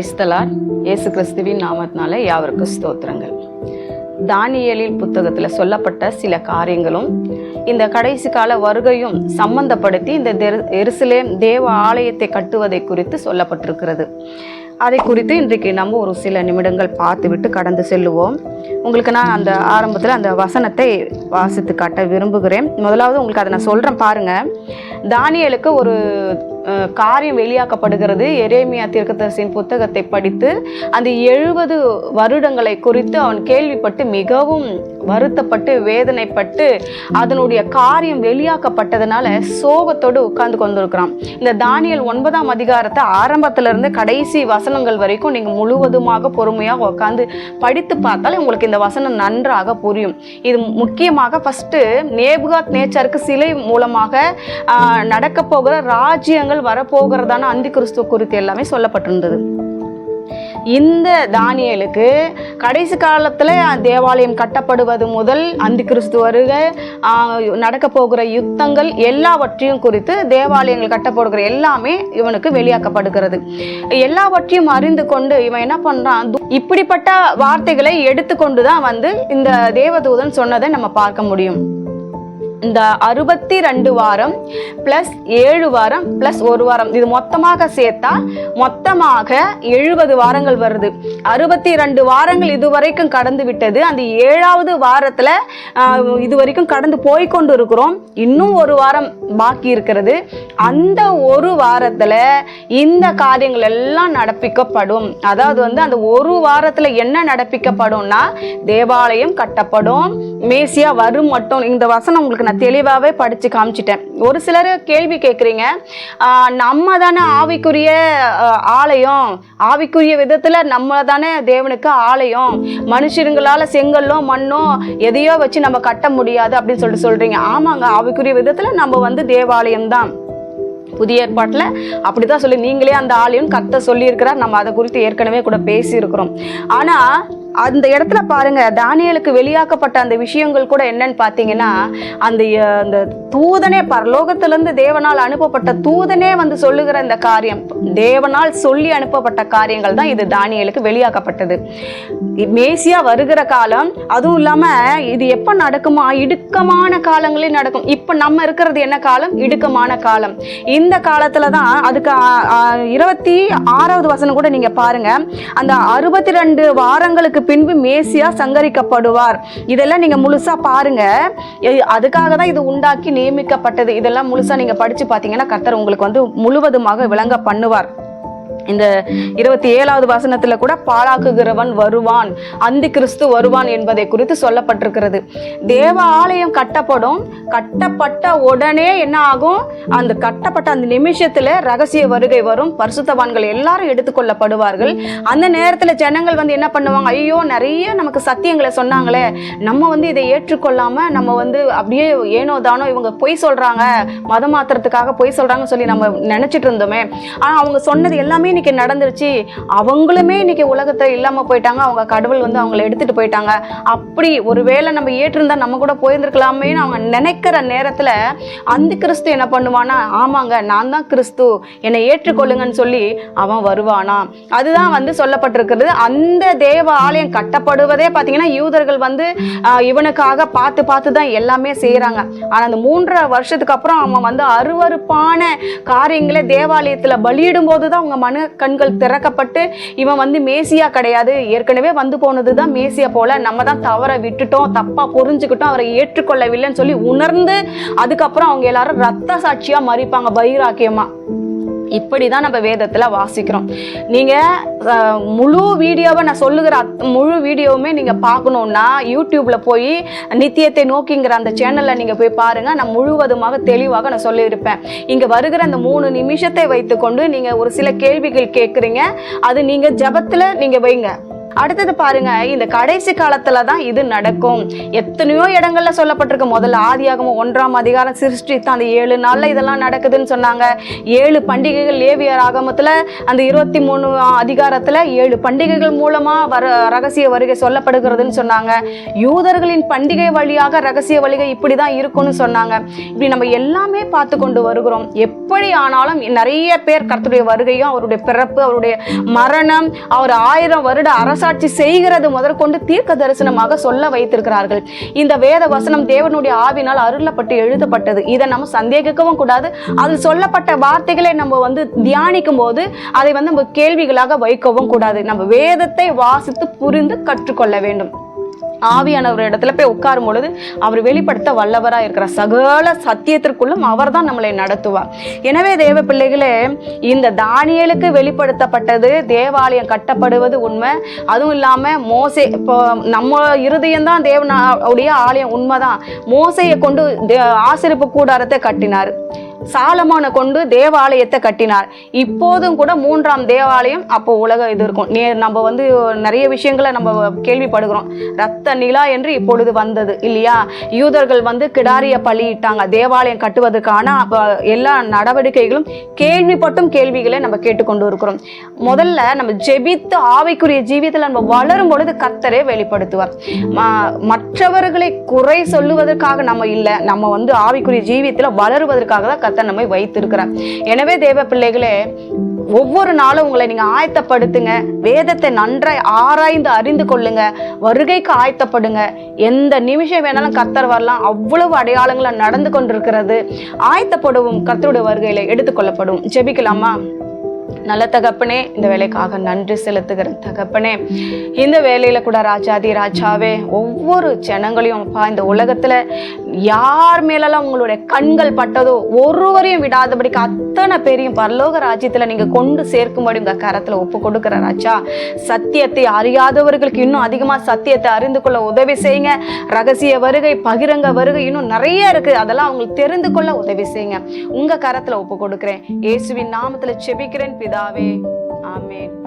கிரைஸ்தலார் இயேசு கிறிஸ்துவின் நாமத்தினால யாவருக்கு ஸ்தோத்திரங்கள். தானியலில் புத்தகத்தில் சொல்லப்பட்ட சில காரியங்களும் இந்த கடைசி கால வருகையும் சம்பந்தப்படுத்தி இந்த தெரு- எருசலேம் தேவ ஆலயத்தை கட்டுவதை குறித்து சொல்லப்பட்டிருக்கிறது. அதை குறித்து இன்றைக்கு நம்ம ஒரு சில நிமிடங்கள் பார்த்துவிட்டு கடந்து செல்லுவோம். உங்களுக்கு நான் அந்த ஆரம்பத்தில் அந்த வசனத்தை வாசித்து காட்ட விரும்புகிறேன். முதலாவது உங்களுக்கு அதை நான் சொல்கிறேன் பாருங்கள் தானியலுக்கு ஒரு காரியம் வெளியாக்கப்படுகிறது. எரேமியா தீர்க்கதரிசியின் புத்தகத்தை படித்து அந்த எழுபது வருடங்களை குறித்து அவன் கேள்விப்பட்டு மிகவும் வருத்தப்பட்டு வேதனைப்பட்டு அதனுடைய காரியம் வெளியாக்கப்பட்டதுனால சோகத்தோடு உட்கார்ந்து கொண்டிருக்கிறான். இந்த தானியல் ஒன்பதாம் அதிகாரத்தை ஆரம்பத்திலிருந்து கடைசி வசனங்கள் வரைக்கும் நீங்கள் முழுவதுமாக பொறுமையாக உட்காந்து படித்து பார்த்தாலே உங்களுக்கு இந்த வசனம் நன்றாக புரியும். இது முக்கியமாக ஃபஸ்ட்டு நேபுகாத் நேச்சருக்கு சிலை மூலமாக நடக்க போகிற ராஜ்யங்கள் வரப்போகிறதான அந்தி கிறிஸ்துவ குறித்து எல்லாமே சொல்லப்பட்டிருந்தது. இந்த தானியலுக்கு கடைசி காலத்தில் தேவாலயம் கட்டப்படுவது முதல் அந்தி கிறிஸ்து வருக நடக்க போகிற யுத்தங்கள் எல்லாவற்றையும் குறித்து தேவாலயங்கள் கட்டப்படுகிற எல்லாமே இவனுக்கு வெளியாக்கப்படுகிறது. எல்லாவற்றையும் அறிந்து கொண்டு இவன் என்ன பண்ணுறான் இப்படிப்பட்ட வார்த்தைகளை எடுத்துக்கொண்டு தான் வந்து இந்த தேவதூதன் சொன்னதை நம்ம பார்க்க முடியும். இந்த அறுபத்தி ரெண்டு வாரம் ப்ளஸ் ஏழு வாரம் ப்ளஸ் ஒரு வாரம் இது மொத்தமாக சேர்த்தா மொத்தமாக எழுபது வாரங்கள் வருது. அறுபத்தி ரெண்டு வாரங்கள் இதுவரைக்கும் கடந்து விட்டது. அந்த ஏழாவது வாரத்தில் இது வரைக்கும் கடந்து போய் கொண்டு இருக்கிறோம் இன்னும் ஒரு வாரம் பாக்கி இருக்கிறது. அந்த ஒரு வாரத்தில் இந்த காரியங்கள் எல்லாம் நடப்பிக்கப்படும். அதாவது வந்து அந்த ஒரு வாரத்தில் என்ன நடப்பிக்கப்படும்னா தேவாலயம் கட்டப்படும். மேசியா வரும் மட்டும். இந்த வசனம் உங்களுக்கு நான் தெளிவாகவே படித்து காமிச்சிட்டேன். ஒரு சிலர் கேள்வி கேட்குறீங்க நம்ம தானே ஆவிக்குரிய ஆலயம். ஆவிக்குரிய விதத்தில் நம்ம தானே தேவனுக்கு ஆலயம். மனுஷருங்களால் செங்கல்லோ மண்ணோ எதையோ வச்சு நம்ம கட்ட முடியாது அப்படின்னு சொல்லிட்டு சொல்கிறீங்க ஆமாங்க ஆவிக்குரிய விதத்தில் நம்ம வந்து தேவாலயம் தான் புதிய ஏற்பாட்டில் அப்படி தான் சொல்லி நீங்களே அந்த ஆலயம் கத்த சொல்லியிருக்கிறார். நம்ம அதை குறித்து ஏற்கனவே கூட பேசியிருக்கிறோம். ஆனால் அந்த இடத்துல பாருங்க தானியலுக்கு வெளியாக்கப்பட்ட அந்த விஷயங்கள் கூட என்னன்னு பார்த்தீங்கன்னா அந்த அந்த தூதனே பரலோகத்திலிருந்து தேவனால் அனுப்பப்பட்ட தூதனே வந்து சொல்லுகிற இந்த காரியம் தேவனால் சொல்லி அனுப்பப்பட்ட காரியங்கள் தான் இது தானியலுக்கு வெளியாக்கப்பட்டது. மேசியா வருகிற காலம் அதுவும் இல்லாம இது எப்ப நடக்குமா இடுக்கமான காலங்களில் நடக்கும். இப்ப நம்ம இருக்கிறது என்ன காலம்? இடுக்கமான காலம். இந்த காலத்துல தான் அதுக்கு இருபத்தி ஆறாவது வசனம் கூட நீங்க பாருங்க. அந்த அறுபத்தி ரெண்டு வாரங்களுக்கு பின்பு மேசியா சங்கரிக்கப்படுவார். இதெல்லாம் நீங்க முழுசா பாருங்க. அதுக்காக தான் இது உண்டாக்கி நியமிக்கப்பட்டது. இதெல்லாம் முழுசா நீங்க படிச்சு பார்த்தீங்கன்னா கர்த்தர் உங்களுக்கு வந்து முழுவதுமாக விளங்க பண்ணுவார். இந்த இருபத்தி ஏழாவது வசனத்துல கூட பாழாக்குகிறவன் வருவான். அந்தி கிறிஸ்து வருவான் என்பதை குறித்து சொல்லப்பட்டிருக்கிறது. தேவ ஆலயம் கட்டப்படும். கட்டப்பட்ட உடனே என்ன ஆகும்? அந்த கட்டப்பட்ட அந்த நிமிஷத்துல ரகசிய வருகை வரும். பரிசுத்தவான்கள் எல்லாரும் எடுத்துக்கொள்ளப்படுவார்கள் அந்த நேரத்துல ஜனங்கள் வந்து என்ன பண்ணுவாங்க? ஐயோ நிறைய நமக்கு சத்தியங்களை சொன்னாங்களே. நம்ம வந்து இதை ஏற்றுக்கொள்ளாம நம்ம வந்து அப்படியே ஏனோ தானோ இவங்க பொய் சொல்றாங்க. மதம் மாத்திரத்துக்காக பொய் சொல்றாங்கன்னு சொல்லி நம்ம நினைச்சிட்டு இருந்தோமே. ஆனா அவங்க சொன்னது எல்லாமே இன்னைக்கு நடந்துருச்சு. அவங்களுமே இன்னைக்கு உலகத்துல இல்லாம போயிட்டாங்க. அவங்க கடவுள் வந்து அவங்கள எடுத்துட்டு போயிட்டாங்க. அப்படி ஒருவேளை நம்ம ஏற்றிருந்தா நம்ம கூட போயிருந்திருக்கலாமேன்னு அவங்க நினைக்கிற நேரத்துல அந்த கிறிஸ்து என்ன பண்ணுவானா ஆமாங்க நான் தான் கிறிஸ்து. என்னை ஏற்றுக்கொள்ளுங்கன்னு சொல்லி அவன் வருவானா? அதுதான் வந்து சொல்லப்பட்டிருக்கிறது. அந்த தேவ ஆலயம் கட்டப்படுவதே பார்த்தீங்கன்னா யூதர்கள் வந்து இவனுக்காக பார்த்து பார்த்து தான் எல்லாமே செய்கிறாங்க ஆனால் அந்த மூன்றரை வருஷத்துக்கு அப்புறம் அவன் வந்து அருவருப்பான காரியங்களை தேவாலயத்தில் பலியிடும் போது தான் அவங்க மனு கண்கள் திறக்கப்பட்டு இவன் வந்து மேசியா கிடையாது. ஏற்கனவே வந்து போனது தான் மேசியா போல. நம்ம தான் தவற விட்டுட்டோம் தப்பா புரிஞ்சுக்கிட்டோம் அவரை ஏற்றுக்கொள்ளவில்லைன்னு சொல்லி உணர்ந்து அதுக்கப்புறம் அவங்க எல்லாரும் ரத்த சாட்சியா மறிப்பாங்க பைராக்கியமா. இப்படி தான் நம்ம வேதத்தில் வாசிக்கிறோம். நீங்கள் முழு வீடியோவை நான் சொல்லுகிற அத்- முழு வீடியோவுமே நீங்கள் பார்க்கணுன்னா யூடியூப்பில் போய் நித்தியத்தை நோக்கிங்கிற அந்த சேனலில் நீங்கள் போய் பாருங்கள் நான் முழுவதுமாக தெளிவாக நான் சொல்லியிருப்பேன். இங்கே வருகிற அந்த மூணு நிமிஷத்தை வைத்துக்கொண்டு நீங்கள் ஒரு சில கேள்விகள் கேட்குறீங்க. அது நீங்கள் ஜெபத்தில் நீங்கள் வைங்க. அடுத்தது பாருங்க இந்த கடைசி காலத்துல தான் இது நடக்கும். எத்தனையோ இடங்கள்ல சொல்லப்பட்டிருக்கு. முதல்ல ஆதியாகமும் ஒன்றாம் அதிகாரம் சிருஷ்டித்து அந்த ஏழு நாள்ல இதெல்லாம் நடக்குதுன்னு சொன்னாங்க. ஏழு பண்டிகைகள் லேவியர் ஆகமத்துல அந்த இருபத்தி மூணு அதிகாரத்துல ஏழு பண்டிகைகள் மூலமா வர ரகசிய வருகை சொல்லப்படுகிறதுன்னு சொன்னாங்க. யூதர்களின் பண்டிகை வழியாக ரகசிய வருகை இப்படிதான் இருக்கும்னு சொன்னாங்க. இப்படி நம்ம எல்லாமே பார்த்து கொண்டு வருகிறோம். எப்படி ஆனாலும் நிறைய பேர் கருத்துடைய வருகையும் அவருடைய பிறப்பு அவருடைய மரணம் அவர் ஆயிரம் வருட அரசு மனசாட்சி செய்கிறது முதற்கொண்டு தீர்க்க தரிசனமாக சொல்ல வைத்திருக்கிறார்கள். இந்த வேத வசனம் தேவனுடைய ஆவினால் அருளப்பட்டு எழுதப்பட்டது. இதை நம்ம சந்தேகிக்கவும் கூடாது. அதில் சொல்லப்பட்ட வார்த்தைகளை நம்ம வந்து தியானிக்கும் போது அதை வந்து நம்ம கேள்விகளாக வைக்கவும் கூடாது. நம்ம வேதத்தை வாசித்து புரிந்து கற்றுக்கொள்ள வேண்டும். ஆவியானவர் இடத்துல போய் உட்காரும் பொழுது அவர் வெளிப்படுத்த வல்லவராக இருக்கிறார் சகல சத்தியத்திற்குள்ளும் அவர் தான் நம்மளை நடத்துவார். எனவே தேவ பிள்ளைகளே இந்த தானியலுக்கு வெளிப்படுத்தப்பட்டது தேவாலயம் கட்டப்படுவது உண்மை. அதுவும் இல்லாமல் மோசே இப்போ நம்ம இருதயம்தான் தேவனா தேவனுடைய ஆலயம் உண்மைதான். மோசையை கொண்டு தே- கூடாரத்தை கட்டினார். சாலமான கொண்டு தேவாலயத்தை கட்டினார். இப்போதும் கூட மூன்றாம் தேவாலயம் அப்போ உலக இது இருக்கும். நே நம்ம வந்து நிறைய விஷயங்களை நம்ம கேள்விப்படுகிறோம். ரத்த நிலா என்று இப்பொழுது வந்தது இல்லையா? யூதர்கள் வந்து கிடாரிய பலியிட்டாங்க தேவாலயம் கட்டுவதற்கான எல்லா நடவடிக்கைகளும் கேள்விப்பட்டும் கேள்விகளை நம்ம கேட்டுக்கொண்டு இருக்கிறோம். முதல்ல நம்ம ஜெபித்து ஆவிக்குரிய ஜீவியத்தில் நம்ம வளரும் பொழுது கத்தரே வெளிப்படுத்துவார். ம- மற்றவர்களை குறை சொல்லுவதற்காக நம்ம இல்லை. நம்ம வந்து ஆவிக்குரிய ஜீவியத்தில் வளருவதற்காக தான் கர்த்தர் நம்மை வைத்திருக்கிறார். எனவே தேவ பிள்ளைகளே ஒவ்வொரு நாளும் உங்களை நீங்க ஆயத்தப்படுத்துங்க. வேதத்தை நன்றாய் ஆராய்ந்து அறிந்து கொள்ளுங்க. வருகைக்கு ஆயத்தப்படுங்க. எந்த நிமிஷம் வேணாலும் கத்தர் வரலாம். அவ்வளவு அடையாளங்களை நடந்து கொண்டிருக்கிறது. ஆயத்தப்படுவோம். கத்தருடைய வருகையில எடுத்துக்கொள்ளப்படும். ஜெபிக்கலாமா? நல்ல தகப்பனே இந்த வேலைக்காக நன்றி செலுத்துகிறேன் தகப்பனே. இந்த வேலையில கூட ராஜாதி ராஜாவே ஒவ்வொரு ஜனங்களையும் அப்பா இந்த உலகத்துல யார் மேலெல்லாம் உங்களுடைய கண்கள் பட்டதோ ஒருவரையும் விடாதபடிக்கு அத்தனை பேரையும் பரலோக ராஜ்யத்துல நீங்க கொண்டு சேர்க்கும்படி உங்க கரத்துல ஒப்பு கொடுக்குற ராஜா. சத்தியத்தை அறியாதவர்களுக்கு இன்னும் அதிகமா சத்தியத்தை அறிந்து கொள்ள உதவி செய்யுங்க. ரகசிய வருகை பகிரங்க வருகை இன்னும் நிறைய இருக்கு. அதெல்லாம் அவங்களுக்கு தெரிந்து கொள்ள உதவி செய்யுங்க. உங்க கரத்துல ஒப்பு கொடுக்குறேன். இயேசுவின் நாமத்துல செபிக்கிறேன். पिताे आमेन